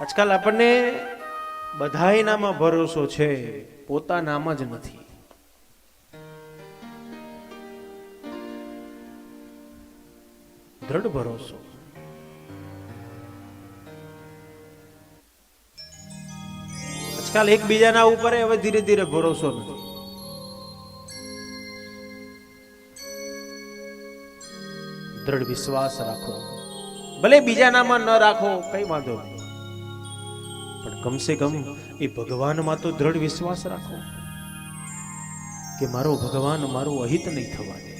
આજકાલ આપણને બધાયનામાં ભરોસો છે પોતાનામાં જ નથી. દ્રઢ ભરોસો. આજકાલ એકબીજાના ઉપર હવે ધીરે ધીરે ભરોસો નથી. દ્રઢ વિશ્વાસ રાખો. ભલે બીજાનામાં ન રાખો, કઈ વાંધો નહીં. કમસે કમ એ ભગવાનમાં તો દ્રઢ વિશ્વાસ રાખો કે મારો ભગવાન મારું અહિત નહીં થવા દે.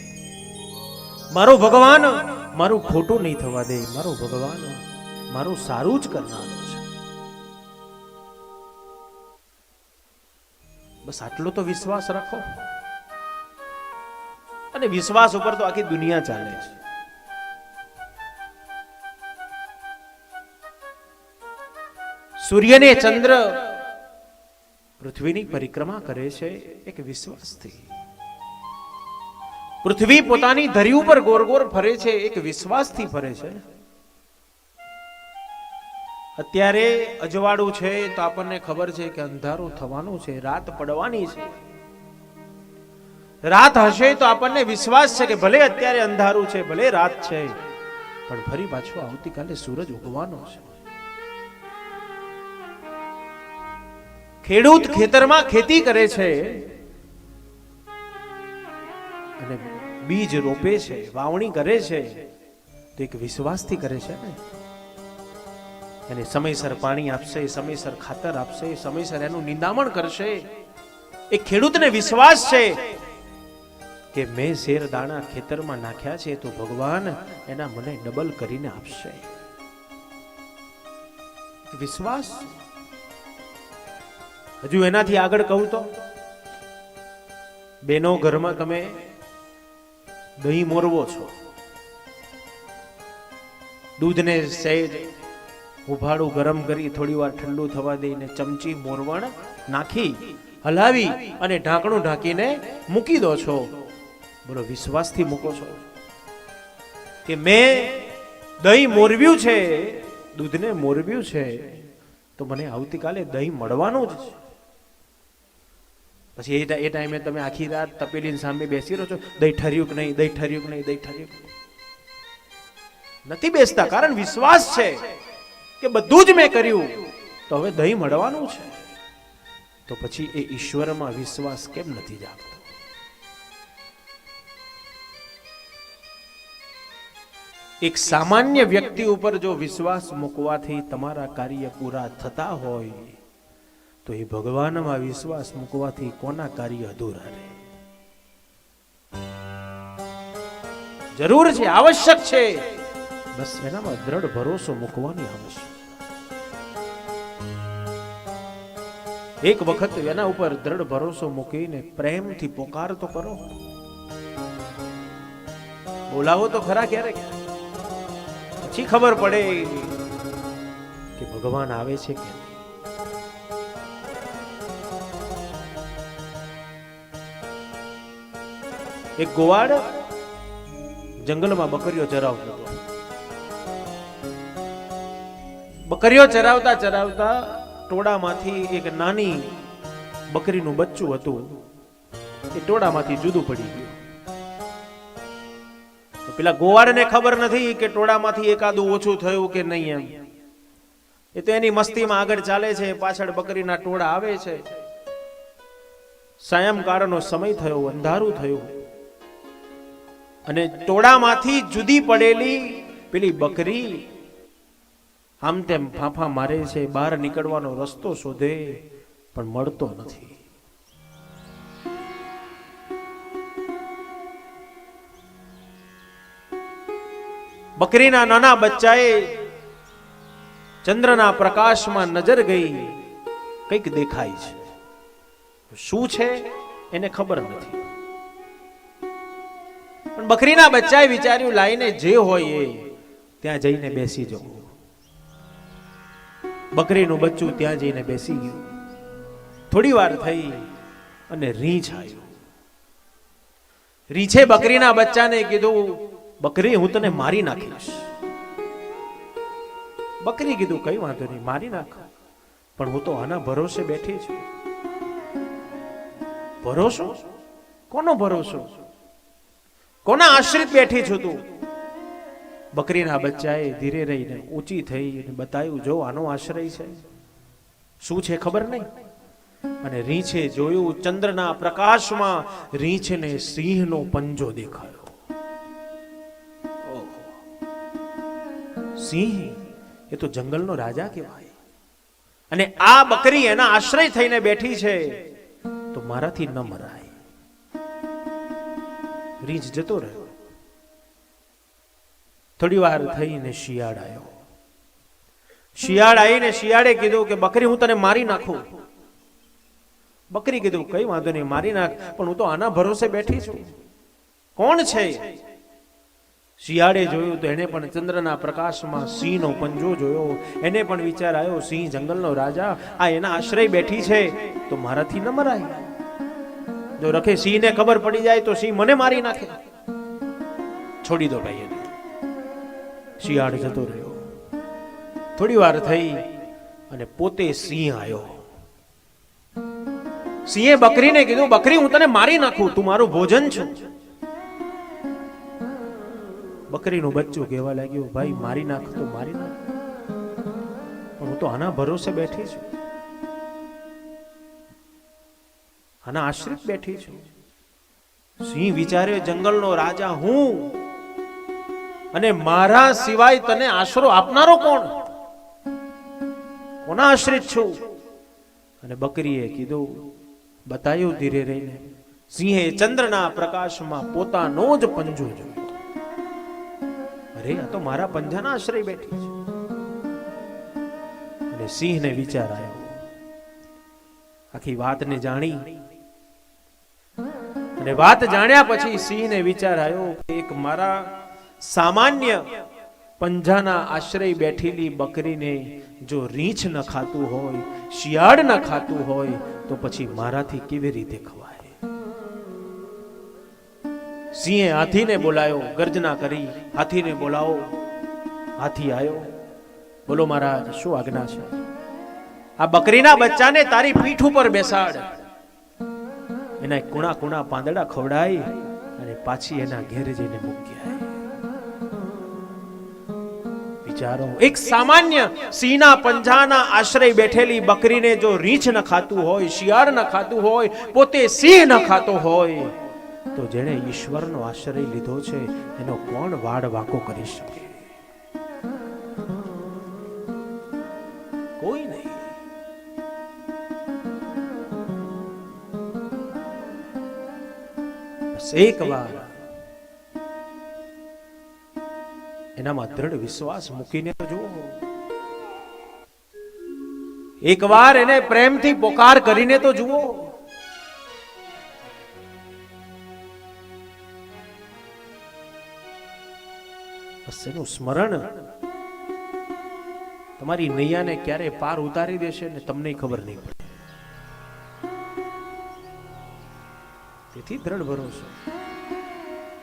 મારો ભગવાન મારું ખોટું નહીં થવા દે. મારો ભગવાન મારું સારું જ કરનારો છે. બસ આટલો તો વિશ્વાસ રાખો. અને વિશ્વાસ ઉપર તો આખી દુનિયા ચાલે છે. સૂર્ય ને ચંદ્ર પૃથ્વીની પરિક્રમા કરે છે એક વિશ્વાસથી. પૃથ્વી પોતાની ધરી ઉપર ગોર ગોર ફરે છે એક વિશ્વાસથી ફરે છે. અત્યારે અજવાળું છે તો આપણને ખબર છે કે અંધારું થવાનું છે રાત પડવાની છે. રાત હશે તો આપણને વિશ્વાસ છે કે ભલે અત્યારે અંધારું છે ભલે રાત છે પણ ફરી પાછું આવતીકાલે સૂરજ ઉગવાનો છે. ખેડૂત ખેતરમાં ખેતી કરે છે અને બીજ રોપે છે, વાવણી કરે છે, તો એક વિશ્વાસથી કરે છે ને? એને સમયસર પાણી આપશે, સમયસર ખાતર આપશે, સમયસર એનું નિંદામણ કરશે. એ ખેડૂતને વિશ્વાસ છે કે મેં શેર દાણા ખેતરમાં નાખ્યા છે, તો ભગવાન એના મને ડબલ કરીને આપશે. વિશ્વાસ હજુ એનાથી આગળ કહું તો? બેનો ઘરમાં તમે દહીં મોરવો છો. દૂધને સહેજ ઉભાડું ગરમ કરી થોડી વાર ઠંડુ થવા દઈને ચમચી મોરવણ નાખી, હલાવી અને ઢાંકણું ઢાંકીને મૂકી દો છો. બોલો, વિશ્વાસથી મૂકો છો કે મેં દહીં મોરવ્યું છે, દૂધને મોરવ્યું છે. તો મને આવતીકાલે દહીં મળવાનું જ છે. પછી એ એ ટાઈમે તમે આખી રાત તપેલીની સામે બેસી રહો છો. દહીં ઠર્યું કે નહીં, દહીં ઠર્યું કે નહીં, દહીં ઠર્યું નથી બેસતા, કારણ વિશ્વાસ છે કે બધું જ મેં કર્યું. તો હવે દહીં મળવાનું છે. તો પછી એ ઈશ્વરમાં વિશ્વાસ કેમ નથી જાગતો? એક સામાન્ય વ્યક્તિ ઉપર જો વિશ્વાસ મૂકવાથી તમારા કાર્ય પૂરા થતા હોય તો એ ભગવાનમાં વિશ્વાસ મૂકવાથી કોના કાર્ય અધૂરા રહે? જરૂર છે, આવશ્યક છે. બસ એનામાં દ્રઢ ભરોસો મૂકવાની આવશ્યક. એક વખત એના ઉપર દ્રઢ ભરોસો મૂકીને પ્રેમથી પોકાર તો કરો. બોલાવો તો ખરા ક્યારેક. પછી ખબર પડે કે ભગવાન આવે છે કે નહીં. એક ગોવાળ જંગલમાં બકરીઓ ચરાવતો હતો. બકરીઓ ચરાવતા ચરાવતા ટોળામાંથી એક નાની બકરીનું બચ્ચું હતું. એ ટોળામાંથી જુદું પડી ગયું. પેલા ગોવાળને ખબર નથી કે ટોળામાંથી એકાદું ઓછું થયું કે નહીં એમ. એ તો એની મસ્તીમાં આગળ ચાલે છે, પાછળ બકરીના ટોળા આવે છે. સાયંકાળનો સમય થયો, અંધારું થયું. અને ટોળામાંથી જુદી પડેલી પેલી બકરી આમ તેમ ફાંફા મારે છે, બહાર નીકળવાનો રસ્તો શોધે, પણ મળતો નથી. બકરીના નાના બચ્ચાએ ચંદ્રના પ્રકાશમાં નજર ગઈ, કંઈક દેખાય છે. શું છે, એને ખબર નથી. પણ બકરીના બચ્ચાએ વિચાર્યું, લાઈને જે હોય એ. ત્યાં જઈને બેસી જવું. બકરીનું બચ્ચું ત્યાં જઈને બેસી ગયું. થોડી વાર થઈ અને રીંછ આવ્યો. રીંછે બકરીના બચ્ચાને કીધું, બકરી, હું તને મારી નાખીશ. બકરી કીધું, કઈ વાંધો નહીં, મારી નાખ. પણ હું તો આના ભરોસે બેઠી છું. ભરોસો? કોનો ભરોસો? કોના આશ્રિત બેઠી છું તું? બકરીના બચ્ચાએ ધીરે રહીને ઊંચી થઈ અને બતાવ્યું, જો, આનો આશ્રય છે. શું છે ખબર નહીં? અને રીંછે જોયું, ચંદ્રના પ્રકાશમાં રીંછને સિંહનો પંજો દેખાયો. સિંહ એ તો જંગલનો રાજા કહેવાય. અને આ બકરી એના આશ્રય થઈને બેઠી છે. તો મારાથી ન મરાય. રીંછ જતો રહ્યો. થોડી વાર થઈને શિયાળ આવ્યો શિયાળ આવીને શિયાળે કીધું કે, બકરી, હું તને મારી નાખું. બકરી કીધું, કઈ વાંધો નહીં, મારી નાખ, પણ હું તો આના ભરોસે બેઠી છું. કોણ છે? શિયાળે જોયું તો એને પણ ચંદ્રના પ્રકાશમાં સિંહનો પંજો જોયો. એને પણ વિચાર આવ્યો, સિંહ જંગલનો રાજા, આ એના આશ્રય બેઠી છે, તો મારાથી ન મરાય. જો રખે સિંહને ખબર પડી જાય તો સિંહ મને મારી નાખે. છોડી દો ભાઈ એને. શિયાળ જતો રહ્યો. થોડી વાર થઈ અને પોતે સિંહ આવ્યો સિંહે બકરીને કીધું, બકરી, હું તને મારી નાખું, તું મારું ભોજન છું. બકરીનું બચ્ચું કહેવા લાગ્યું, ભાઈ, મારી નાખ, તો મારી નાખ. પણ હું તો આના ભરોસે બેઠી છું. આના આશ્રિત બેઠી છું. સિંહ વિચાર્યો જંગલનો રાજા હું? અને મારા સિવાય તને આશરો આપનારો કોણ? કોના આશ્રિત છું? અને બકરીએ કીધું, બતાયું ધીરે રહીને, સિંહે ચંદ્રના પ્રકાશમાં પોતાનો જ પંજો જોયો. અરે, આ તો મારા પંજાના આશ્રય બેઠી છે. અને સિંહને વિચાર આવ્યો. આખી વાતને જાણી અને વાત જાણ્યા પછી સિંહને વિચાર આવ્યો કે એક મારા સામાન્ય પંજાના આશ્રય બેઠેલી બકરીને જો રીંછ ન ખાતું હોય, શિયાળ ન ખાતું હોય, તો પછી મારાથી કેવી રીતે ખવાય? સિંહે હાથીને બોલાયો, ગર્જના કરી, હાથીને બોલાવો. હાથી આવ્યો બોલો મહારાજ, શું આજ્ઞા છે? આ બકરીના બચ્ચાને તારી પીઠ ઉપર બેસાડ. એના કુણા કુણા પાંદડા ખવડાઈ અને પાછી એના ઘેર જઈને મૂક્યા. વિચારો, એક સામાન્ય સિંહના પંજાના આશ્રય બેઠેલી બકરીને જો રીંછ ન ખાતું હોય, શિયાળ ન ખાતું હોય, પોતે સિંહ ન ખાતો હોય, તો જેણે ઈશ્વરનો આશ્રય લીધો છે, એનો કોણ વાડ વાકો કરી શકે? બસ, એક વાર. એનામાં દ્રઢ વિશ્વાસ મૂકીને જુઓ. એકવાર એને પ્રેમથી પોકાર કરીને તો જુઓ. બસ, એનું સ્મરણ તમારી નૈયાને ક્યારે પાર ઉતારી દેશે ને તમને ખબર નહીં પડે. તેથી દ્રઢ ભરોસો.